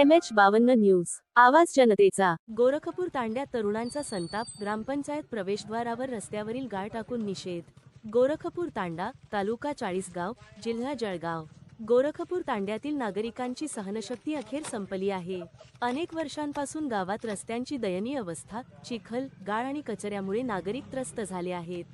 M H बावन्न news. आवाज जनतेचा. गोरखपूर तांड्यात तरुणांचा संताप. ग्रामपंचायत प्रवेशद्वारावर रस्त्यावरील गाळ टाकून निषेध. गोरखपूर तांडा तालुका चाळीसगाव जिल्हा जळगाव. गोरखपूर तांड्यातील नागरिकांची सहनशक्ती अखेर संपली आहे. अनेक वर्षांपासून गावात रस्त्यांची दयनीय अवस्था चिखल गाळ आणि कचऱ्यामुळे नागरिक त्रस्त झाले आहेत.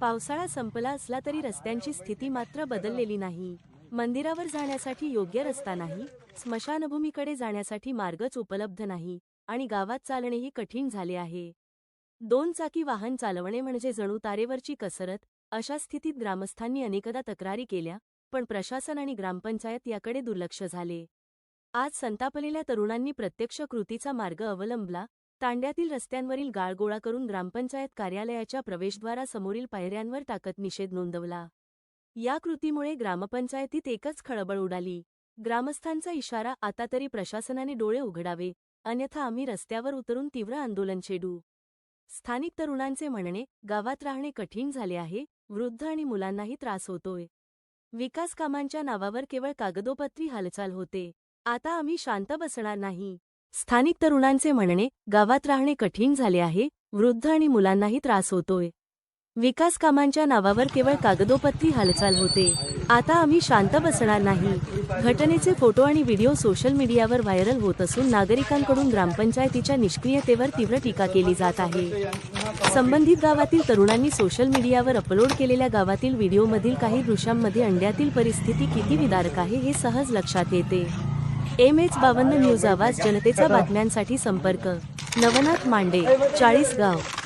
पावसाळा संपला असला तरी रस्त्यांची स्थिती मात्र बदललेली नाही. मंदिरावर जाण्यासाठी योग्य रस्ता नाही स्मशानभूमीकडे जाण्यासाठी मार्गच उपलब्ध नाही आणि गावात चालणेही कठीण झाले आहे. दोन चाकी वाहन चालवणे म्हणजे जणू तारेवरची कसरत अशा स्थितीत ग्रामस्थांनी अनेकदा तक्रारी केल्या पण प्रशासन आणि ग्रामपंचायत याकडे दुर्लक्ष झाले. आज संतापलेल्या तरुणांनी प्रत्यक्ष कृतीचा मार्ग अवलंबला तांड्यातील रस्त्यांवरील गाळ गोळा करून ग्रामपंचायत कार्यालयाच्या प्रवेशद्वारासमोरील पायऱ्यांवर टाकत निषेध नोंदवला. या कृतीमुळे ग्रामपंचायतीत एकच खळबळ उडाली. ग्रामस्थांचा इशारा आता तरी प्रशासनाने डोळे उघडावे अन्यथा आम्ही रस्त्यावर उतरून तीव्र आंदोलन छेडू. स्थानिक तरुणांचे म्हणणे गावात राहणे कठीण झाले आहे वृद्ध आणि मुलांनाही त्रास होतोय. विकास कामांच्या नावावर केवळ कागदोपत्री हालचाल होते. आता आम्ही शांत बसणार नाही. स्थानिक तरुणांचे म्हणणे गावात राहणे कठीण झाले आहे वृद्ध आणि मुलांनाही त्रास होतोय. विकास कामांच्या नावावर केवळ कागदोपत्री हालचाल होते. आता आम्ही शांत बसणार नाही. घटनेचे फोटो आणि व्हिडिओ सोशल मीडियावर व्हायरल होत असून नागरिकांकडून ग्रामपंचायतीच्या निष्क्रियतेवर तीव्र टीका केली जात आहे. संबंधित गावातील तरुणांनी सोशल मीडियावर अपलोड केलेल्या गावातील व्हिडिओमधील काही दृश्यांमध्ये अंड्यातील परिस्थिती किती विदारक आहे हे सहज लक्षात येते. एम एच बावन्न न्यूज आवाज जनतेचा बातम्यांसाठी संपर्क. नवनाथ मांडे चाळीसगाव.